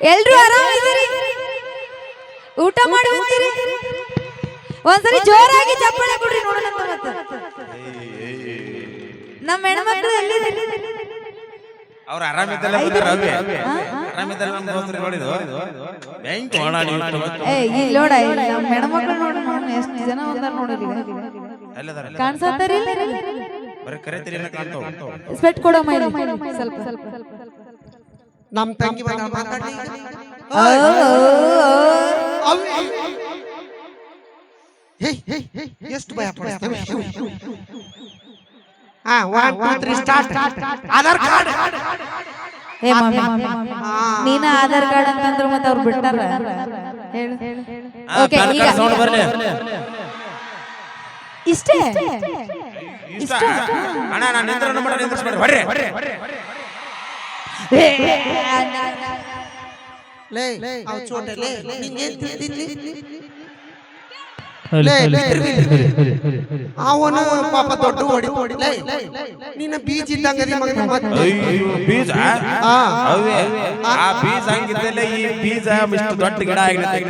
ಎಲ್ರು ಆರಾಮಿದ್ದೀರಿ? ಊಟ ಮಾಡಿ ಹೋಗ್ತೀರಿ ಒಂದ್ಸರಿ ಜೋರಾಗಿ ಚಪ್ಪಾಳೆ ಕೊಡ್ರಿ ನೋಡೋಣ ನಮ್ಮ ಹೆಣ್ಮಕ್ಳು ಎಲ್ಲಿದೆ? ಅವ್ರ ಆರಾಮಿದ್ದಲ್ಲ ರವಿ. ಆರಾಮಿದ್ದಲ್ಲ ನಮ್ಮ ದೋಸ್ತರು ನೋಡಿದ್ವು ಬ್ಯಾಂಕ್ ಹೋಣ ಏ ಇಲ್ಲಿ ನೋಡ ನಮ್ಮ ಹೆಣ್ಮಕ್ಳು ನೋಡ ನೋಡ ಎಷ್ಟು ಜನ ಒಂದಾರ ನೋಡಿರಿ ಎಲ್ಲದಾರ ಕಾಣಿಸತ್ತಾರಿ ಬರೀ ಕರೆತಿರಿ ಕಾಣ್ತಾವ. ಸ್ಪೆಟ್ ಕೊಡೋ ಮೈಲಿ ಸ್ವಲ್ಪ. ಸ್ವಲ್ಪ. ನಮ್ ತಂಗಿ ಓ, ಓ. ಹೇ. ಹೇ. ಎಷ್ಟು ಭಯ ಪಡಿಸ್ತೇವೆ? ಹಾ one two three start Aadhaar card ಏ ಮಮ್ಮಿ ನೀನ ಆಧಾರ್ ಕಾರ್ಡ್ ಅಂತಂದ್ರು ಮತ್ತೆ ಅವ್ರು ಬಿಡ್ತಾರ? ಹೇಳು. ಓಕೆ ಈಗ. ಸೌಂಡ್ ಬರ್ಲಿ. ಇಷ್ಟೇ? ಇಷ್ಟ. ಅಣ್ಣ ನಾನು ನಿಂದ್ರ ಮಾಡ ನಿಂದ್ರಿಸ್ಬೇಡ್ರಿ. ಬರ್ರಿ. ಲೇ ಅವ್ ಚೋಟೆ ಲೇ ನಿಂಗೇನ್ ತಿಳಿದಿಲ್ಲಿ ಅವನು ಪಾಪ ದೊಡ್ಡ ಹೊಡಿ ಲೇ ನಿನ್ನ ಬೀಜ ಇದ್ದಂಗ ಅಯ್ಯೋ ಬೀಜ ಆ. ಅವೇ ಆ ಬೀಜ ಹಂಗಿದ್ದಲ್ಲ ಈ ಬೀಜ ಇಷ್ಟು ದೊಡ್ಡ ಗಿಡ ಆಗಿರುತ್ತೆ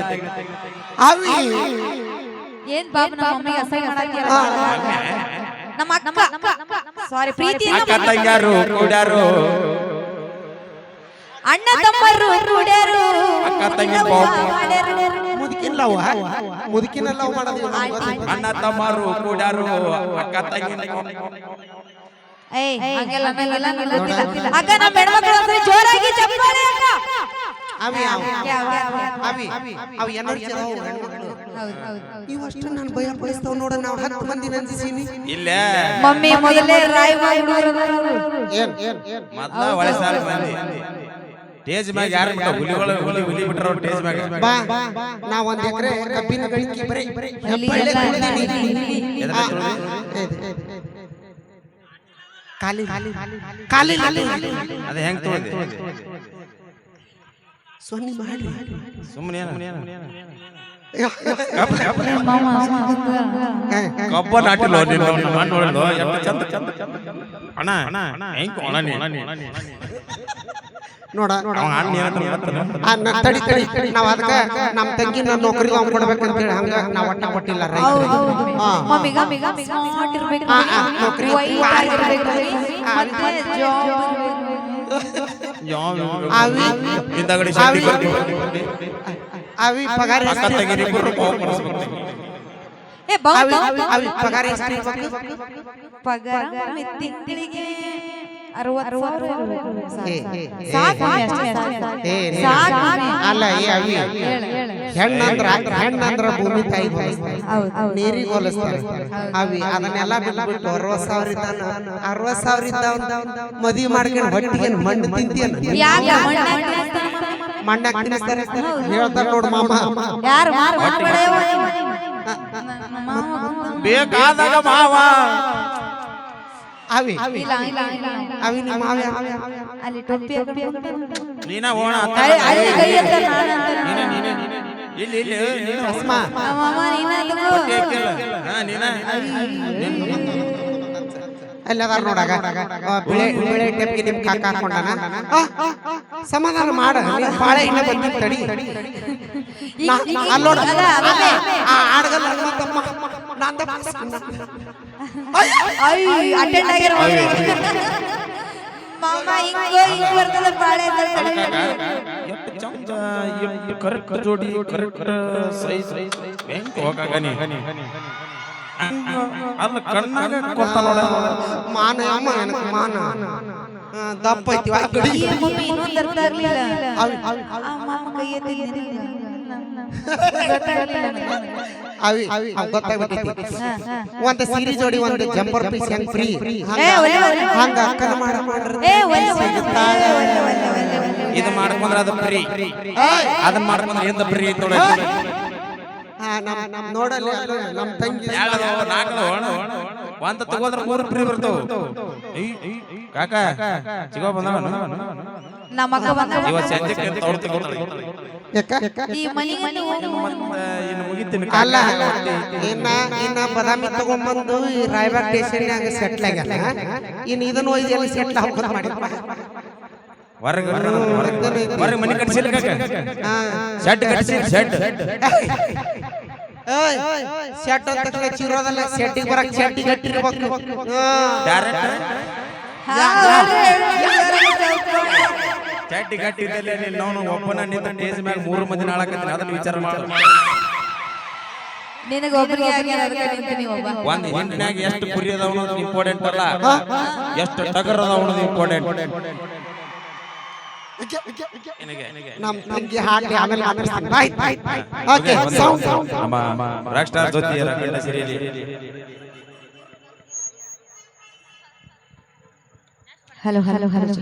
ಅವಿ ಏನ್ ಬಾಬು ನಮ್ಮ ಮಮ್ಮಿಗೆ ಅಸಹ್ಯ ನಮ್ಮ ಅಕ್ಕ ಸಾರಿ ಪ್ರೀತಿಯಿಂದ ಕೂಡ್ಯಾರು. ಅಣ್ಣ ತಮ್ಮರು ಕೂಡ್ಯಾರು ಅಕ್ಕ ತಂಗಿ ಪಾಪ. ಮುದುಕಿನ ಲವ್ ಮುದುಕಿನ ಲವ್ ಮಾಡೋದು ಅಣ್ಣ ತಮ್ಮರು ಕೂಡ್ಯಾರು ಅಕ್ಕ ತಂಗಿ ಏಯ್ ಹಂಗೆಲ್ಲ ಹಂಗೆಲ್ಲ ನಂಗ್ ಗೊತ್ತಿಲ್ಲ. ಅಕ್ಕ ನಮ್ಮ ಹೆಣ್ಮಕ್ಳು ಒಂದ್ಸರಿ ಜೋರಾಗಿ ಚಪ್ಪಾಳೆ ಅಕ್ಕ ಅವಿ ಅವಿ ಅವಿ ಅವಿ ಎನರ್ಜಿ ಅದಾವು ಹೆಣ್ಮಕ್ಳು ಹೌದು ಹೌದು ಹೌದು ನೀವು ನಾನು ಭಯ ಪಡಿಸ್ತಾವ್ ನೋಡ ನಾವು ಹತ್ತು ಮಂದಿ ನಂದಿಸೀನಿ ಇಲ್ಲೇ ಮಮ್ಮಿ ಮೊದಲೇ ರಾಯ್ ಹುಡುಗರು ಏನ್ ಏನ್ ಏನ್ ಮೊದ್ಲ ಸಾಲ ಮಂದಿ ಟೇಜ್ ಮ್ಯಾಗ ಯಾರು ಬಿಟ್ಟ ಹುಲಿಗಳು ಹುಲಿ ಹುಲಿ ಬಿಟ್ರ ಟೇಜ್ ಮ್ಯಾಗ ಬಾ ನಾ ಒಂದ್ ಎಕರೆ ಕಬ್ಬಿನ ಗಳಿಕೆ ಬರೀ ಕಾಲಿ ಕಾಲಿ ಖಾಲಿ ಅದ ಹೆಂಗ್ ತೊಳ್ದಿ ಸೊನ್ನಿ ಮಾಡಿ ಸುಮ್ಮನೆ ಕಬ್ಬ ನಾಟಿಲ್ಲ ಚಂದ ಚಂದ ಅಣ್ಣ ಅಣ್ಣ ಹೆಂಗ್ ಒಣ ನೀ ನೋಡ? ತಡಿ ತಡಿ ನಾವ್ ಅದಕ್ಕ ನಮ್ ತಂಗಿ ನನ್ನ ನೌಕರಿ ಅವ್ನ್ ಕೊಡ್ಬೇಕಂತ ಹೇಳಿ ಹಂಗ ನಾವ್ ಒಟ್ಟ ಕೊಟ್ಟಿಲ್ಲ ನೌಕರಿ ಅವಿ ಪಗಾರ ಅವಿ ಪಗಾರ? ಪಗಾರ ತಿಂಗಳಿಗೆ ಅಲ್ಲ. ಹೆಣ್ಣಂದ್ರ ಹೆಣ್ಣಂದ್ರ ಭೂಮಿ ತಾಯಿ. ನೀರಿಗೆ ಹೋಲಿಸ್ತಾರೆ ಅವಿ ಅದನ್ನೆಲ್ಲ ಬಿಟ್ಬಿಟ್ಟು ಅರವತ್ ಸಾವಿರ ಇದ್ದಾನ. ಅರವತ್ ಸಾವಿರ ಇದ್ದಾವ ಮದ್ವಿ ಮಾಡ್ಕೊಂಡು ಹೊಟ್ಟಿಗೆ ಮಣ್ಣು ತಿಂತೀಯನ ತಿನ್ನಿಸ್ತಾರೆ ಹೇಳ್ತಾರ ನೋಡು ಮಾಮ. ಬೇಕಾದಾಗ ಮಾವ. ಅವಿ ಇಲ್ಲ, ಇಲ್ಲ, ಇಲ್ಲ, ಇಲ್ಲ. ಅವಿ ನಿಮ್ಮ ಅಲ್ಲಿ ಟೊಪ್ಪಿ. ನೀನ ಓಣ ಇಲ್ಲಿ ಇಲ್ಲಿ ಅಸ್ಮ ಮಾಮ ಹಾ ನೋಡಾಗ ಬಿಳೆ ಬಿಳೆ ಟೆಪ್ಗೆ ನಿಮ್ ಕಾಕ ಹಾಕೊಂಡಾನ ಆ, ಸಮಾಧಾನ ಮಾಡ ಬಾಳೆ ಇನ್ನ ಬಂದಿಲ್ಲ ತಡಿ ನಾ- ನಾ- ಅಲ್ಲ್ ನೋಡು. ಅದ, ಅದನ್ನೇ. ಆ ಆಡ್ಗಲ್ಲ ಆಗ್ಯಾರ ಮಮ್ಮಿ. ಮಾಮ ಹಿಂಗೋ ಹಿಂಗ್ ಬರ್ತದ ಬಾಳೆ ಕರೆಕ್ಟ್ ಜೋಡಿ ಕರೆಕ್ಟ್ ಸೈಜ್ ಹೆಂಗ್ ಹೋಗಾಗ ನೀ? ಅಲ್ಲ ಕಣ್ಣಾಗ ಕೊತ್ತ ನೋಡ. ಮಾನ ಅಮ್ಮ ನನಗ್ ಮಾನ. ದಪ್ಪ ಐತಿ ಮಮ್ಮಿ ಅರ್ಥ ಆಗ್ಲಿಲ್ಲ. ಅವಿ ಅವಿ ಆ ಮಾಮ ಕೈ ಎತ್ತಿದ್ದಿಲ್ಲ. ಅವಿ ಅವ್ ಗೊತ್ತಾಗ್ಬಿಟ್ಟೈತಿ. ಒಂದ್ ಸೀರೆ ಜೋಡಿ ಒಂದ್ ಜಂಪರ್ ಪೀಸ್ ಹೆಂಗ್ ಫ್ರೀ. ಹಂಗ ಅಕ್ಕನ ಮಾಡ. ಇದು ಮಾಡ್ಕೊಂಡ್ರ ಅದು ಫ್ರೀ ಅದನ್ನ ಮಾಡ್ಕೊಂಡ್ರ ಎಂತ ಫ್ರೀ ನೋಡಿ ನಮ್ ನಮ್ಮ ನೋಡಲ್ಲಿ ಅದು ನಮ್ ತಂಗಿ ಒಂದ ತಗೋದ್ರ ಮೂರು ಫ್ರೀ ಬರ್ತಾವ. ಕಾಕ ಸಿಗೋ ಬಂದವ ನಮ್ಮ ಅಕ್ಕ ಬಂದ. ಯಾಕ ಈ ಮನೆಗೆ ಇನ್ನು ಅಲ್ಲ ಇನ್ನ ಇನ್ನ ಬದಾಮಿ ತಗೊಂಡ್ಬಂದು ಈ ರಾಯಬಾಗ್ ಸ್ಟೇಷನ್ ಸೆಟ್ಲ್ ಆಗ್ಯಾರ ಇನ್ ಇದನ್ನು ಒಯ್ದು ಎಲ್ಲಿ ಸೆಟ್ಲ್ ಹಾಕೋದ್ ಮಾಡಿ. ಹೊರಗೆ ಹೊರಗೆ ಮನೆ ಕಟ್ಸಿಲ್ಲ ಶೆಡ್ ಶೆಡ್ ಶೆಟ್ ಅಂತ ಚಿರೋದಲ್ಲ ಶೆಟ್ಟಿಗೆ ಬರಕ್ ಶೆಟ್ಟಿಗೆ ಕಟ್ಟಿರ್ಬೇಕು. ಡೈರೆಕ್ಟ್ ಚಡ್ಡಿ ಗಟ್ಟಿದ್ದಲ್ಲೇ ನೀನು ನಾನು ಒಬ್ಬನ ನಿಂತ ಟೇಜ್ ಮ್ಯಾಗ ಮೂರು ಮಂದಿ ನಾಳಕತ್ತೀನಿ ಅದನ್ನ ವಿಚಾರ ಮಾಡ. ನಿನಗೆ ಒಬ್ಬರಿಗೆ ಆಗ್ಯಾರ ಅದಕ್ಕೆ ನಿಂತೀನಿ ಒಬ್ಬ. ಒಂದ್ ಹಿಂದಿನಾಗ ಎಷ್ಟು ಕುರಿ ಅದಾವ ಅನ್ನೋದು ಇಂಪಾರ್ಟೆಂಟ್ ಅಲ್ಲ? ಎಷ್ಟು ಟಗರ್ ಅದಾವ ಅನ್ನೋದು ಇಂಪಾರ್ಟೆಂಟ್ ನಮ್ಮ ರಾಕ್ ಸ್ಟಾರ್ ಜೊತೆ ಸಿರಿಯಲ್ಲಿ ಹಲೋ ಹಲೋ ಹಲೋ